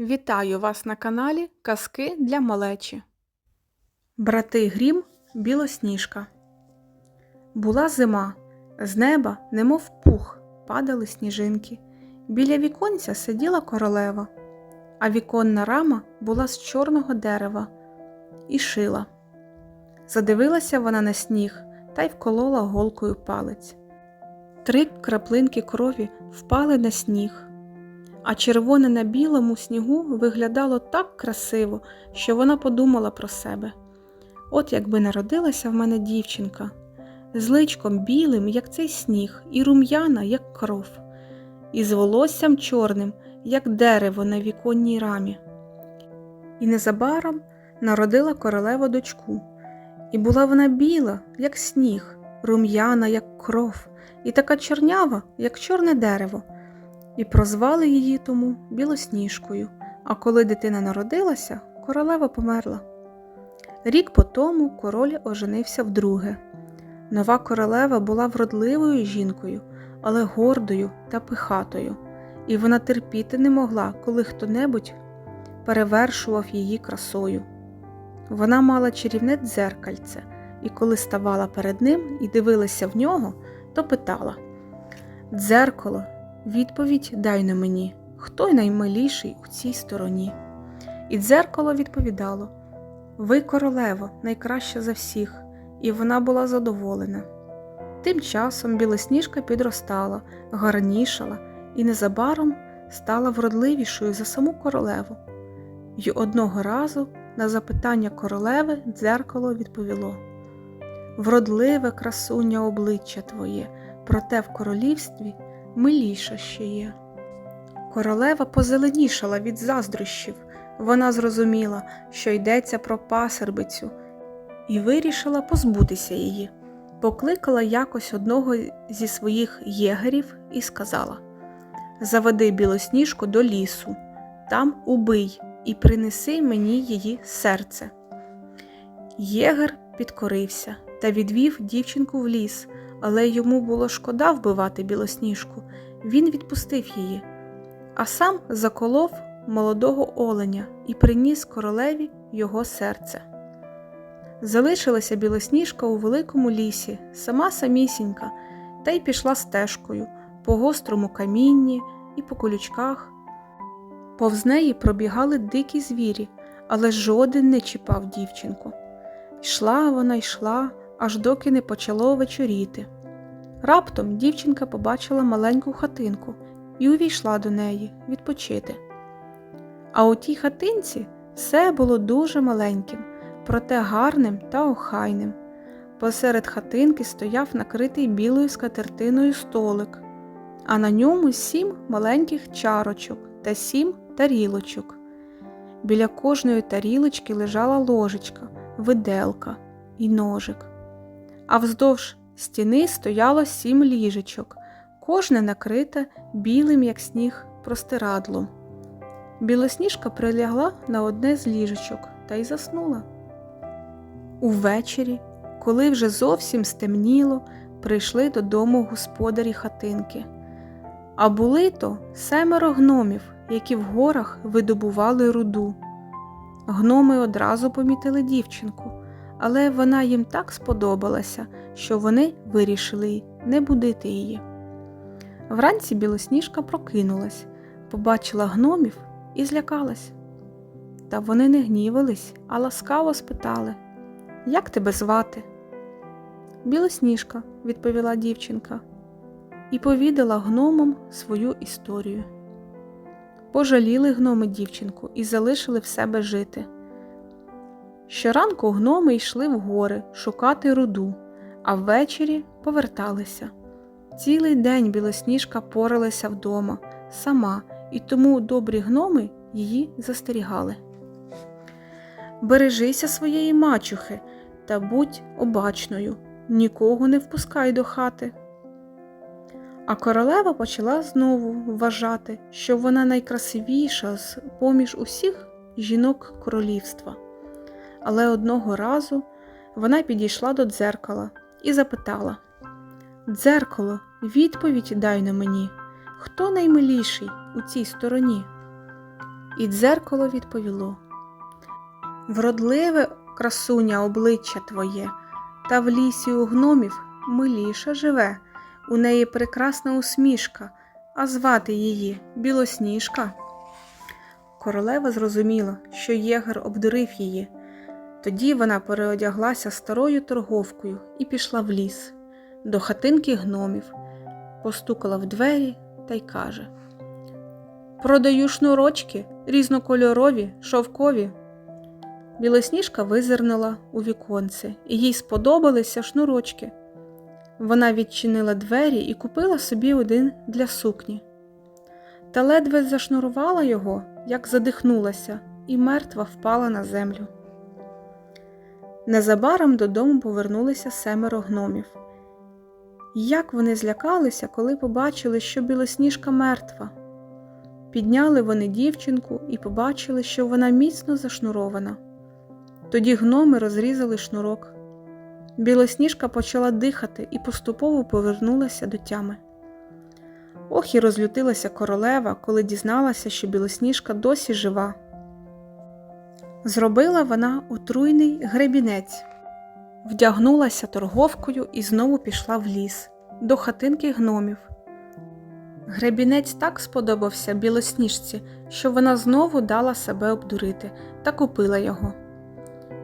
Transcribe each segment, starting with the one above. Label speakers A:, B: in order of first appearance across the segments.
A: Вітаю вас на каналі Казки для малечі. Брати Грім Білосніжка. Була зима, з неба, немов пух, падали сніжинки. Біля віконця сиділа королева, а віконна рама була з чорного дерева і шила. Задивилася вона на сніг та й вколола голкою палець. Три краплинки крові впали на сніг а червоне на білому снігу виглядало так красиво, що вона подумала про себе. От якби народилася в мене дівчинка, з личком білим, як цей сніг, і рум'яна, як кров, і з волоссям чорним, як дерево на віконній рамі. І незабаром народила королева дочку, і була вона біла, як сніг, рум'яна, як кров, і така чорнява, як чорне дерево і прозвали її тому Білосніжкою, а коли дитина народилася, королева померла. Рік по тому король оженився вдруге. Нова королева була вродливою жінкою, але гордою та пихатою, і вона терпіти не могла, коли хто небудь перевершував її красою. Вона мала чарівне дзеркальце, і коли ставала перед ним і дивилася в нього, то питала Дзеркало, Відповідь дай на мені, хто наймиліший у цій стороні. І дзеркало відповідало Ви, королево, найкраща за всіх, і вона була задоволена. Тим часом білосніжка підростала, гарнішала і незабаром стала вродливішою за саму королеву. І одного разу на запитання королеви дзеркало відповіло Вродливе красуня обличчя твоє, проте в королівстві миліша ще є. Королева позеленішала від заздрощів. Вона зрозуміла, що йдеться про пасербицю, і вирішила позбутися її. Покликала якось одного зі своїх єгерів і сказала Заведи білосніжку до лісу, там убий і принеси мені її серце. Єгер підкорився та відвів дівчинку в ліс, але йому було шкода вбивати білосніжку, він відпустив її, а сам заколов молодого оленя і приніс королеві його серце. Залишилася білосніжка у великому лісі, сама самісінька, та й пішла стежкою по гострому камінні і по колючках. Повз неї пробігали дикі звірі, але жоден не чіпав дівчинку. Йшла вона йшла, аж доки не почало вечоріти. Раптом дівчинка побачила маленьку хатинку і увійшла до неї відпочити. А у тій хатинці все було дуже маленьким, проте гарним та охайним. Посеред хатинки стояв накритий білою скатертиною столик, а на ньому сім маленьких чарочок та сім тарілочок. Біля кожної тарілочки лежала ложечка, виделка і ножик а вздовж стіни стояло сім ліжечок, кожне накрите білим, як сніг, простирадлом. Білосніжка прилягла на одне з ліжечок та й заснула. Увечері, коли вже зовсім стемніло, прийшли додому господарі хатинки. А були то семеро гномів, які в горах видобували руду. Гноми одразу помітили дівчинку але вона їм так сподобалася, що вони вирішили не будити її. Вранці білосніжка прокинулась, побачила гномів і злякалась. Та вони не гнівались, а ласкаво спитали Як тебе звати? Білосніжка, відповіла дівчинка, і повідала гномам свою історію. Пожаліли гноми дівчинку і залишили в себе жити. Щоранку гноми йшли в гори шукати руду, а ввечері поверталися. Цілий день білосніжка поралася вдома, сама, і тому добрі гноми її застерігали. Бережися своєї мачухи та будь обачною, нікого не впускай до хати. А королева почала знову вважати, що вона найкрасивіша з поміж усіх жінок королівства але одного разу вона підійшла до дзеркала і запитала Дзеркало, відповідь дай на мені, хто наймиліший у цій стороні? і дзеркало відповіло. Вродливе красуня обличчя твоє, та в лісі у гномів миліша живе, у неї прекрасна усмішка, а звати її Білосніжка. Королева зрозуміла, що єгер обдурив її. Тоді вона переодяглася старою торговкою і пішла в ліс до хатинки гномів, постукала в двері та й каже: Продаю шнурочки різнокольорові, шовкові. Білосніжка визирнула у віконце, і їй сподобалися шнурочки. Вона відчинила двері і купила собі один для сукні. Та ледве зашнурувала його, як задихнулася, і мертва впала на землю. Незабаром додому повернулися семеро гномів. Як вони злякалися, коли побачили, що білосніжка мертва. Підняли вони дівчинку і побачили, що вона міцно зашнурована. Тоді гноми розрізали шнурок. Білосніжка почала дихати і поступово повернулася до тями. Ох і розлютилася королева, коли дізналася, що білосніжка досі жива. Зробила вона отруйний гребінець, вдягнулася торговкою і знову пішла в ліс до хатинки гномів. Гребінець так сподобався білосніжці, що вона знову дала себе обдурити та купила його.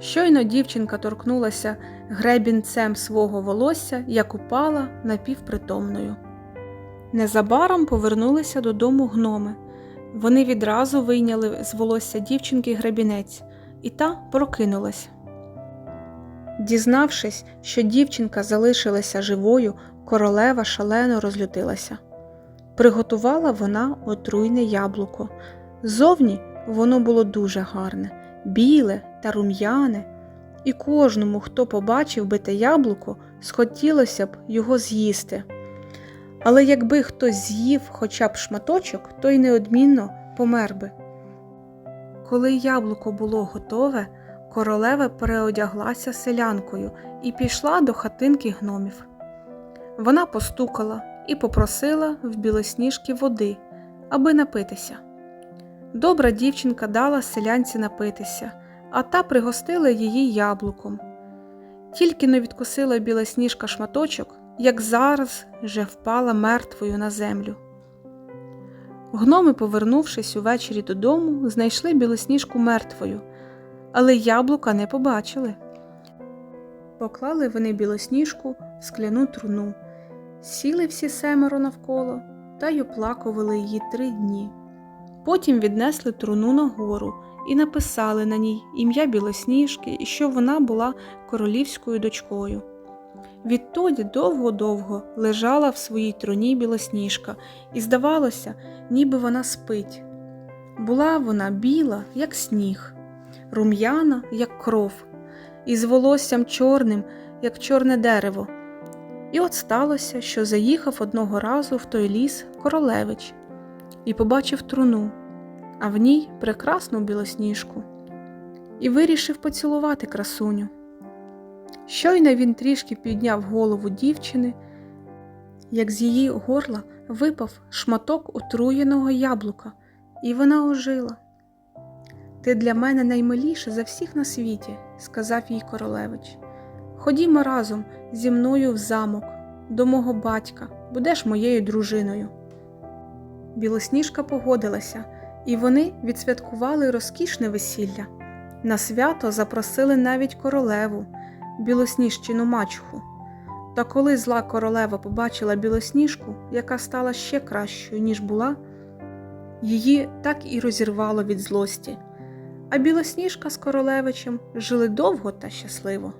A: Щойно дівчинка торкнулася гребінцем свого волосся, як упала напівпритомною. Незабаром повернулися додому гноми. Вони відразу вийняли з волосся дівчинки гребінець, і та прокинулась. Дізнавшись, що дівчинка залишилася живою, королева шалено розлютилася. Приготувала вона отруйне яблуко. Зовні воно було дуже гарне, біле та рум'яне, і кожному, хто побачив би те яблуко, схотілося б його з'їсти. Але якби хтось з'їв хоча б шматочок, то й неодмінно помер би. Коли яблуко було готове, королева переодяглася селянкою і пішла до хатинки гномів. Вона постукала і попросила в білосніжки води, аби напитися. Добра дівчинка дала селянці напитися, а та пригостила її яблуком. Тільки не відкусила білосніжка шматочок, як зараз же впала мертвою на землю. Гноми, повернувшись увечері додому, знайшли білосніжку мертвою, але яблука не побачили. Поклали вони білосніжку в скляну труну, сіли всі семеро навколо та й оплакували її три дні. Потім віднесли труну нагору і написали на ній ім'я Білосніжки і що вона була королівською дочкою. Відтоді довго-довго лежала в своїй труні білосніжка, і здавалося, ніби вона спить. Була вона біла, як сніг, рум'яна, як кров, і з волоссям чорним, як чорне дерево. І от сталося, що заїхав одного разу в той ліс королевич і побачив труну, а в ній прекрасну білосніжку, і вирішив поцілувати красуню. Щойно він трішки підняв голову дівчини, як з її горла випав шматок отруєного яблука, і вона ожила. Ти для мене наймиліша за всіх на світі, сказав їй королевич. Ходімо разом зі мною в замок, до мого батька, будеш моєю дружиною. Білосніжка погодилася, і вони відсвяткували розкішне весілля. На свято запросили навіть королеву, білосніжчину мачуху. Та коли зла королева побачила білосніжку, яка стала ще кращою, ніж була, її так і розірвало від злості. А білосніжка з королевичем жили довго та щасливо.